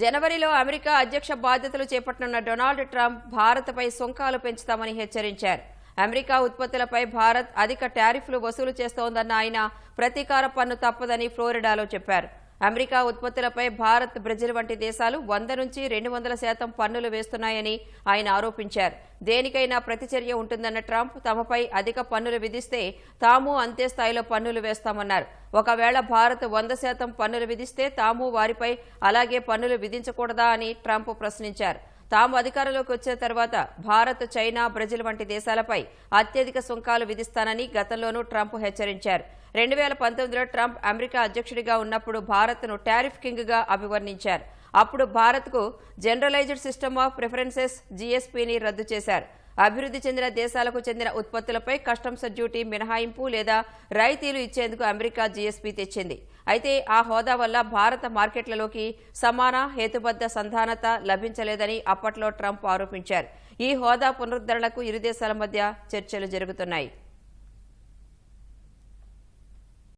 జనవరిలో అమెరికా అధ్యక్ష బాధ్యతలు చేపట్టనున్న డొనాల్డ్ ట్రంప్ భారత్పై సుంకాలు పెంచుతామని హెచ్చరించారు. అమెరికా ఉత్పత్తులపై భారత్ అధిక టారిఫ్లు వసూలు చేస్తోందన్న ఆయన ప్రతీకార పన్ను తప్పదని ఫ్లోరిడాలో చెప్పారు. అమెరికా ఉత్పత్తులపై భారత్ బ్రెజిల్ వంటి దేశాలు వంద నుంచి రెండు వందల శాతం పన్నులు వేస్తున్నాయని ఆయన ఆరోపించారు. దేనికైనా ప్రతిచర్య ఉంటుందన్న ట్రంప్ తమపై అధిక పన్నులు విధిస్తే తాము అంతే స్థాయిలో పన్నులు వేస్తామన్నారు. ఒకవేళ భారత్ వంద శాతం పన్నులు విధిస్తే తాము వారిపై అలాగే పన్నులు విధించకూడదా అని ట్రంప్ ప్రశ్నించారు. తాము అధికారంలోకి వచ్చిన తర్వాత భారత్ చైనా బ్రెజిల్ వంటి దేశాలపై అత్యధిక సుంకాలు విధిస్తానని గతంలోనూ ట్రంప్ హెచ్చరించారు. రెండు వేల పంతొమ్మిదిలో ట్రంప్ అమెరికా అధ్యక్షుడిగా ఉన్నప్పుడు భారత్ను టారిఫ్ కింగ్గా అభివర్ణించారు. అప్పుడు భారత్కు జనరలైజ్డ్ సిస్టమ్ ఆఫ్ ప్రిఫరెన్సెస్ జీఎస్పీని రద్దు చేశారు. అభివృద్ధి చెందిన దేశాలకు చెందిన ఉత్పత్తులపై కస్టమ్స్ డ్యూటీ మినహాయింపు లేదా రాయితీలు ఇచ్చేందుకు అమెరికా జీఎస్పీ తెచ్చింది. అయితే ఆ హోదా వల్ల భారత మార్కెట్లలోకి సమాన హేతుబద్ధ సంధానత లభించలేదని అప్పట్లో ట్రంప్ ఆరోపించారు. ఈ హోదా పునరుద్ధరణకు ఇరు దేశాల మధ్య చర్చలు జరుగుతున్నాయి.